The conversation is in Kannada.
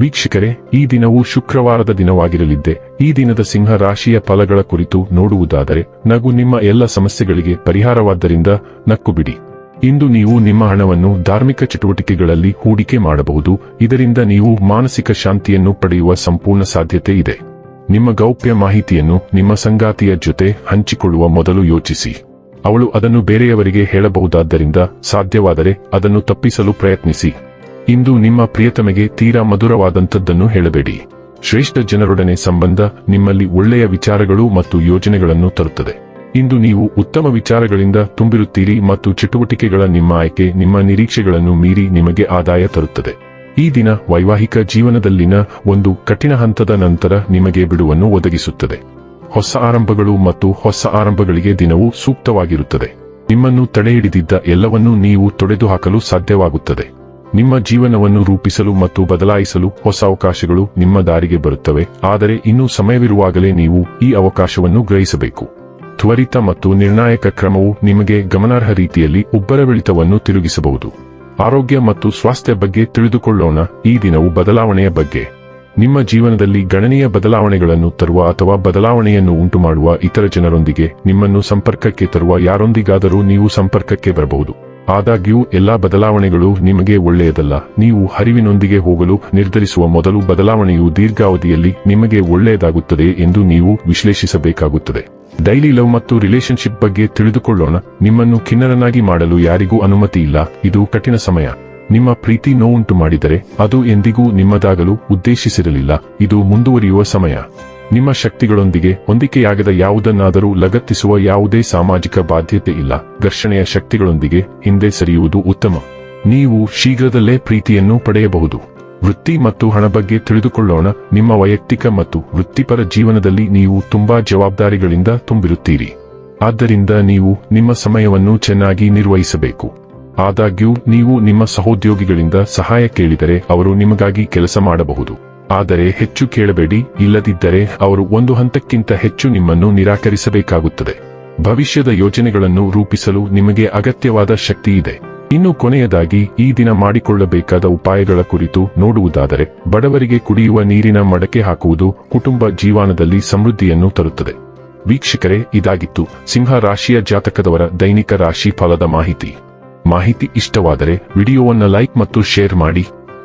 ವೀಕ್ಷಕರೇ, ಈ ದಿನವು ಶುಕ್ರವಾರದ ದಿನವಾಗಿರಲಿದ್ದೆ. ಈ ದಿನದ ಸಿಂಹ ರಾಶಿಯ ಫಲಗಳ ಕುರಿತು ನೋಡುವುದಾದರೆ, ನಗು ನಿಮ್ಮ ಎಲ್ಲ ಸಮಸ್ಯೆಗಳಿಗೆ ಪರಿಹಾರವಾದ್ದರಿಂದ ನಕ್ಕು ಬಿಡಿ ಇಂದು ನೀವು ನಿಮ್ಮ ಹಣವನ್ನು ಧಾರ್ಮಿಕ ಚಟುವಟಿಕೆಗಳಲ್ಲಿ ಹೂಡಿಕೆ ಮಾಡಬಹುದು. ಇದರಿಂದ ನೀವು ಮಾನಸಿಕ ಶಾಂತಿಯನ್ನು ಪಡೆಯುವ ಸಂಪೂರ್ಣ ಸಾಧ್ಯತೆ ಇದೆ. ನಿಮ್ಮ ಗೌಪ್ಯ ಮಾಹಿತಿಯನ್ನು ನಿಮ್ಮ ಸಂಗಾತಿಯ ಜೊತೆ ಹಂಚಿಕೊಳ್ಳುವ ಮೊದಲು ಯೋಚಿಸಿ. ಅವಳು ಅದನ್ನು ಬೇರೆಯವರಿಗೆ ಹೇಳಬಹುದಾದ್ದರಿಂದ ಸಾಧ್ಯವಾದರೆ ಅದನ್ನು ತಪ್ಪಿಸಲು ಪ್ರಯತ್ನಿಸಿ. ಇಂದು ನಿಮ್ಮ ಪ್ರಿಯತಮೆಗೆ ತೀರಾ ಮಧುರವಾದಂಥದ್ದನ್ನು ಹೇಳಬೇಡಿ. ಶ್ರೇಷ್ಠ ಜನರೊಡನೆ ಸಂಬಂಧ ನಿಮ್ಮಲ್ಲಿ ಒಳ್ಳೆಯ ವಿಚಾರಗಳು ಮತ್ತು ಯೋಜನೆಗಳನ್ನು ತರುತ್ತದೆ. ಇಂದು ನೀವು ಉತ್ತಮ ವಿಚಾರಗಳಿಂದ ತುಂಬಿರುತ್ತೀರಿ ಮತ್ತು ಚಟುವಟಿಕೆಗಳ ನಿಮ್ಮ ಆಯ್ಕೆ, ನಿಮ್ಮ ನಿರೀಕ್ಷೆಗಳನ್ನು ಮೀರಿ ನಿಮಗೆ ಆದಾಯ ತರುತ್ತದೆ. ಈ ದಿನ ವೈವಾಹಿಕ ಜೀವನದಲ್ಲಿನ ಒಂದು ಕಠಿಣ ಹಂತದ ನಂತರ ನಿಮಗೆ ಬಿಡುವನ್ನು ಒದಗಿಸುತ್ತದೆ. ಹೊಸ ಆರಂಭಗಳು ಮತ್ತು ಹೊಸ ಆರಂಭಗಳಿಗೆ ದಿನವು ಸೂಕ್ತವಾಗಿರುತ್ತದೆ. ನಿಮ್ಮನ್ನು ತಡೆಹಿಡಿದಿದ್ದ ಎಲ್ಲವನ್ನೂ ನೀವು ತೊಡೆದುಹಾಕಲು ಸಾಧ್ಯವಾಗುತ್ತದೆ. ನಿಮ್ಮ ಜೀವನವನ್ನು ರೂಪಿಸಲು ಮತ್ತು ಬದಲಾಯಿಸಲು ಹೊಸ ಅವಕಾಶಗಳು ನಿಮ್ಮ ದಾರಿಗೆ ಬರುತ್ತವೆ. ಆದರೆ ಇನ್ನೂ ಸಮಯವಿರುವಾಗಲೇ ನೀವು ಈ ಅವಕಾಶವನ್ನು ಗ್ರಹಿಸಬೇಕು. ತ್ವರಿತ ಮತ್ತು ನಿರ್ಣಾಯಕ ಕ್ರಮವು ನಿಮಗೆ ಗಮನಾರ್ಹ ರೀತಿಯಲ್ಲಿ ಉಬ್ಬರವಿಳಿತವನ್ನು ತಿರುಗಿಸಬಹುದು. ಆರೋಗ್ಯ ಮತ್ತು ಸ್ವಾಸ್ಥ್ಯ ಬಗ್ಗೆ ತಿಳಿದುಕೊಳ್ಳೋಣ. ಈ ದಿನವು ಬದಲಾವಣೆಯ ಬಗ್ಗೆ. ನಿಮ್ಮ ಜೀವನದಲ್ಲಿ ಗಣನೀಯ ಬದಲಾವಣೆಗಳನ್ನು ತರುವ ಅಥವಾ ಬದಲಾವಣೆಯನ್ನು ಉಂಟುಮಾಡುವ ಇತರ ಜನರೊಂದಿಗೆ ನಿಮ್ಮನ್ನು ಸಂಪರ್ಕಕ್ಕೆ ತರುವ ಯಾರೊಂದಿಗಾದರೂ ನೀವು ಸಂಪರ್ಕಕ್ಕೆ ಬರಬಹುದು. ಆದಾಗ್ಯೂ, ಎಲ್ಲಾ ಬದಲಾವಣೆಗಳು ನಿಮಗೆ ಒಳ್ಳೆಯದಲ್ಲ. ನೀವು ಹರಿವಿನೊಂದಿಗೆ ಹೋಗಲು ನಿರ್ಧರಿಸುವ ಮೊದಲು ಬದಲಾವಣೆಯು ದೀರ್ಘಾವಧಿಯಲ್ಲಿ ನಿಮಗೆ ಒಳ್ಳೆಯದಾಗುತ್ತದೆ ಎಂದು ನೀವು ವಿಶ್ಲೇಷಿಸಬೇಕಾಗುತ್ತದೆ. ಡೈಲಿ ಲವ್ ಮತ್ತು ರಿಲೇಶನ್ಶಿಪ್ ಬಗ್ಗೆ ತಿಳಿದುಕೊಳ್ಳೋಣ. ನಿಮ್ಮನ್ನು ಖಿನ್ನರನಾಗಿ ಮಾಡಲು ಯಾರಿಗೂ ಅನುಮತಿ ಇಲ್ಲ. ಇದು ಕಠಿಣ ಸಮಯ. ನಿಮ್ಮ ಪ್ರೀತಿ ನೋವುಂಟು ಮಾಡಿದರೆ, ಅದು ಎಂದಿಗೂ ನಿಮ್ಮದಾಗಲು ಉದ್ದೇಶಿಸಿರಲಿಲ್ಲ. ಇದು ಮುಂದುವರಿಯುವ ಸಮಯ. ನಿಮ್ಮ ಶಕ್ತಿಗಳೊಂದಿಗೆ ಹೊಂದಿಕೆಯಾಗದ ಯಾವುದನ್ನಾದರೂ ಲಗತ್ತಿಸುವ ಯಾವುದೇ ಸಾಮಾಜಿಕ ಬಾಧ್ಯತೆ ಇಲ್ಲ. ಘರ್ಷಣೆಯ ಶಕ್ತಿಗಳೊಂದಿಗೆ ಹಿಂದೆ ಸರಿಯುವುದು ಉತ್ತಮ. ನೀವು ಶೀಘ್ರದಲ್ಲೇ ಪ್ರೀತಿಯನ್ನು ಪಡೆಯಬಹುದು. ವೃತ್ತಿ ಮತ್ತು ಹಣ ಬಗ್ಗೆ ತಿಳಿದುಕೊಳ್ಳೋಣ. ನಿಮ್ಮ ವೈಯಕ್ತಿಕ ಮತ್ತು ವೃತ್ತಿಪರ ಜೀವನದಲ್ಲಿ ನೀವು ತುಂಬಾ ಜವಾಬ್ದಾರಿಗಳಿಂದ ತುಂಬಿರುತ್ತೀರಿ. ಆದ್ದರಿಂದ ನೀವು ನಿಮ್ಮ ಸಮಯವನ್ನು ಚೆನ್ನಾಗಿ ನಿರ್ವಹಿಸಬೇಕು. ಆದಾಗ್ಯೂ, ನೀವು ನಿಮ್ಮ ಸಹೋದ್ಯೋಗಿಗಳಿಂದ ಸಹಾಯ ಕೇಳಿದರೆ ಅವರು ನಿಮಗಾಗಿ ಕೆಲಸ ಮಾಡಬಹುದು. ಆದರೆ ಹೆಚ್ಚು ಕೇಳಬೇಡಿ, ಇಲ್ಲದಿದ್ದರೆ ಅವರು ಒಂದು ಹಂತಕ್ಕಿಂತ ಹೆಚ್ಚು ನಿಮ್ಮನ್ನು ನಿರಾಕರಿಸಬೇಕಾಗುತ್ತದೆ. ಭವಿಷ್ಯದ ಯೋಜನೆಗಳನ್ನು ರೂಪಿಸಲು ನಿಮಗೆ ಅಗತ್ಯವಾದ ಶಕ್ತಿ ಇದೆ. ಇನ್ನು ಕೊನೆಯದಾಗಿ, ಈ ದಿನ ಮಾಡಿಕೊಳ್ಳಬೇಕಾದ ಉಪಾಯಗಳ ಕುರಿತು ನೋಡುವುದಾದರೆ, ಬಡವರಿಗೆ ಕುಡಿಯುವ ನೀರಿನ ಮಡಕೆ ಹಾಕುವುದು ಕುಟುಂಬ ಜೀವನದಲ್ಲಿ ಸಮೃದ್ಧಿಯನ್ನು ತರುತ್ತದೆ. ವೀಕ್ಷಕರೇ, ಇದಾಗಿತ್ತು ಸಿಂಹ ರಾಶಿಯ ಜಾತಕದವರ ದೈನಿಕ ರಾಶಿ ಫಲದ ಮಾಹಿತಿ. ಮಾಹಿತಿ ಇಷ್ಟವಾದರೆ, ವಿಡಿಯೋವನ್ನು ಲೈಕ್ ಮತ್ತು ಶೇರ್ ಮಾಡಿ.